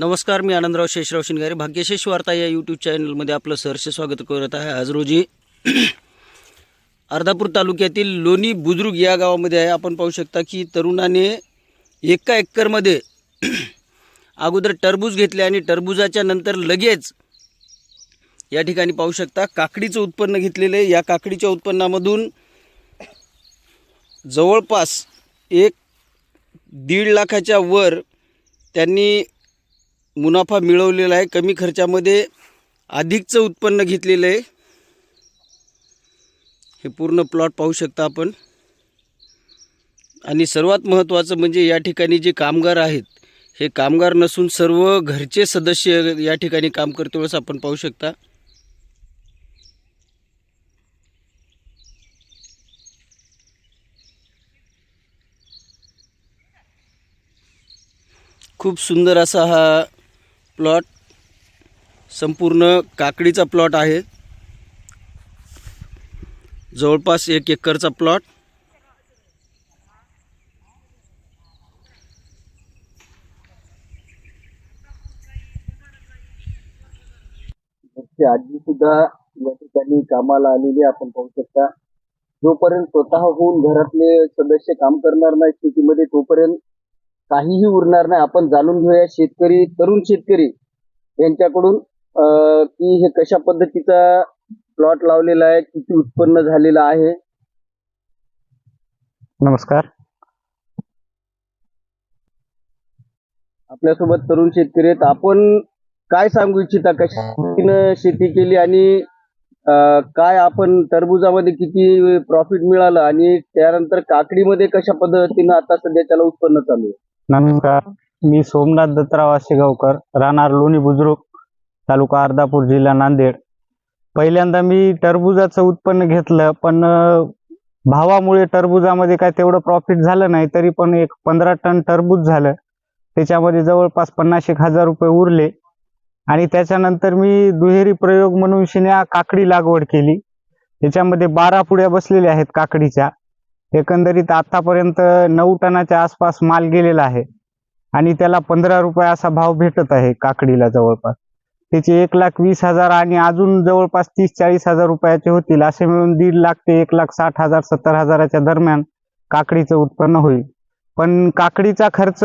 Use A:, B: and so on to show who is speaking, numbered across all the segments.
A: नमस्कार मी आनंदराव शेषराव शिंगारे. भाग्यशेष वार्ता या यूट्यूब चॅनलमध्ये आपलं सहर्ष स्वागत करत आहे. आज रोजी अर्धापूर तालुक्यातील लोणी बुद्रुक या गावामध्ये आहे. आपण पाहू शकता की तरुणाने एका एकरमध्ये अगोदर टरबूज घेतले आणि टरबुजाच्या नंतर लगेच या ठिकाणी पाहू शकता काकडीचं उत्पन्न घेतलेलं आहे. या काकडीच्या उत्पन्नामधून जवळपास एक दीड लाखाच्या वर त्यांनी मुनाफा मिळवलेला आहे कमी खर्चामध्ये अधिकचं उत्पन्न घेतलेलं आहे. हे पूर्ण प्लॉट पाहू शकता आपण. आणि सर्वात महत्त्वाचं म्हणजे या ठिकाणी जे कामगार आहेत हे कामगार नसून सर्व घरचे सदस्य या ठिकाणी काम करते वेळेस आपण पाहू शकता. खूप सुंदर असा हा प्लॉट संपूर्ण काकडीचा प्लॉट आहे. जवळपास एक एकरचा प्लॉट. आजी सुद्धा या ठिकाणी कामाला आलेली आपण पाहू शकता. जोपर्यंत स्वतःहून घरातले सदस्य काम करणार नाही शेतीमध्ये तोपर्यंत काहीही उरणार नाही. आपण जाणून घेऊया शेतकरी तरुण शेतकरी यांच्याकडून की हे कशा पद्धतीचा प्लॉट लावलेला आहे किती उत्पन्न झालेलं आहे.
B: नमस्कार.
A: आपल्यासोबत तरुण शेतकरी आहेत. आपण काय सांगू इच्छिता? कशा शेती केली आणि काय आपण टरबुजामध्ये किती प्रॉफिट मिळालं आणि त्यानंतर काकडीमध्ये कशा पद्धतीनं आता सध्या त्याला उत्पन्न चालू आहे?
B: नमस्कार. मी सोमनाथ दत्तराव आशेगावकर राहणार लोणी बुजुर्ग तालुका अर्धापूर जिल्हा नांदेड. पहिल्यांदा मी टरबुजाचं उत्पन्न घेतलं पण भावामुळे टरबुजामध्ये काय तेवढं प्रॉफिट झालं नाही तरी पण एक पंधरा टन टरबूज झालं. त्याच्यामध्ये जवळपास पन्नास एक हजार रुपये उरले. आणि त्याच्यानंतर मी दुहेरी प्रयोग म्हणून शिन्या काकडी लागवड केली. त्याच्यामध्ये बारा पुड्या बसलेल्या आहेत काकडीच्या. एकंदरीत आतापर्यंत नऊ टनाच्या आसपास माल गेलेला आहे. आणि त्याला पंधरा रुपये असा भाव भेटत आहे काकडीला जवळपास. त्याचे एक लाख वीस हजार आणि अजून जवळपास तीस चाळीस हजार रुपयाचे होतील असे मिळून दीड लाख ते एक लाख साठ हजार सत्तर हजाराच्या दरम्यान काकडीचं उत्पन्न होईल. पण काकडीचा खर्च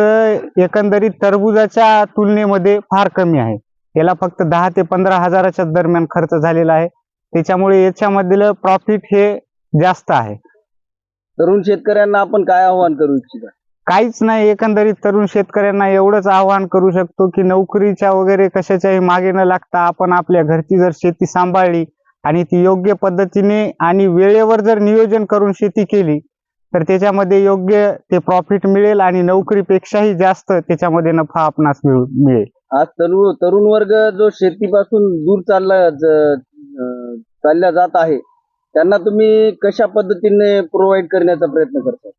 B: एकंदरीत टरबुजाच्या तुलनेमध्ये फार कमी आहे. याला फक्त दहा ते पंधरा हजाराच्या दरम्यान खर्च झालेला आहे. त्याच्यामुळे याच्यामधलं प्रॉफिट हे जास्त आहे.
A: तरुण शेतकऱ्यांना आपण काय आव्हान करू इच्छिता?
B: काहीच नाही एकंदरीत तरुण शेतकऱ्यांना एवढंच आवाहन करू शकतो की नोकरीच्या वगैरे कशाच्याही मागे न लागता आपण आपल्या घरची जर शेती सांभाळली आणि ती योग्य पद्धतीने आणि वेळेवर जर नियोजन करून शेती केली तर त्याच्यामध्ये योग्य ते प्रॉफिट मिळेल आणि नोकरीपेक्षाही जास्त त्याच्यामध्ये नफा आपणास मिळू मिळेल.
A: आज तरुण तरुण वर्ग जो शेतीपासून दूर चालला चालला जात आहे त्यांना तुम्ही कशा पद्धतीने प्रोव्हाइड करण्याचा प्रयत्न करता?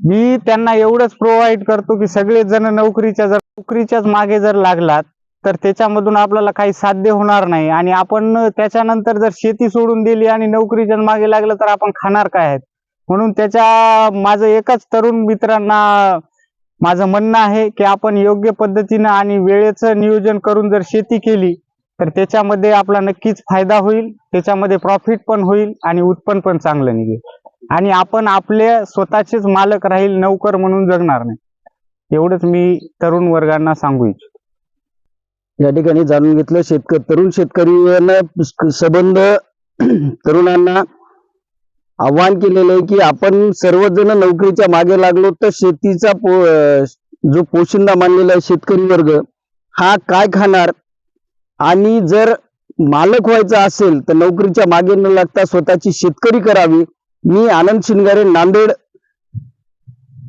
B: मी त्यांना एवढंच प्रोव्हाइड करतो की सगळे जण नोकरीच्या जर नोकरीच्याच मागे जर लागलात तर त्याच्यामधून आपल्याला काही साध्य होणार नाही. आणि आपण त्याच्यानंतर जर शेती सोडून दिली आणि नोकरीच्या मागे लागलं तर आपण खाणार काय आहेत? म्हणून त्याच्या माझं एकच तरुण मित्रांना माझं म्हणणं आहे की आपण योग्य पद्धतीनं आणि वेळेचं नियोजन करून जर शेती केली तर त्याच्यामध्ये आपला नक्कीच फायदा होईल त्याच्यामध्ये प्रॉफिट पण होईल आणि उत्पन्न पण चांगलं निघेल. आणि आपण आपले स्वतःचेच मालक राहील नौकर म्हणून जगणार नाही. एवढंच मी तरुण वर्गांना सांगू इच्छितो.
A: या ठिकाणी जाणून घेतलं शेतकरी तरुण शेतकरी संबंध तरुणांना आव्हान केलेलं आहे की आपण सर्वजण नोकरीच्या मागे लागलो तर शेतीचा पो जो पोशिंदा मानलेला आहे शेतकरी वर्ग हा काय खाणार? आणि जर मालक व्हायचं असेल तर नोकरीच्या मागे न लागता स्वतःची शेतकरी करावी. मी आनंद शिंगारे नांदेड.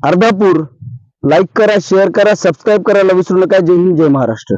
A: अर्धापूर. लाईक करा शेअर करा सबस्क्राईब करायला विसरू नका. जय हिंद जय महाराष्ट्र.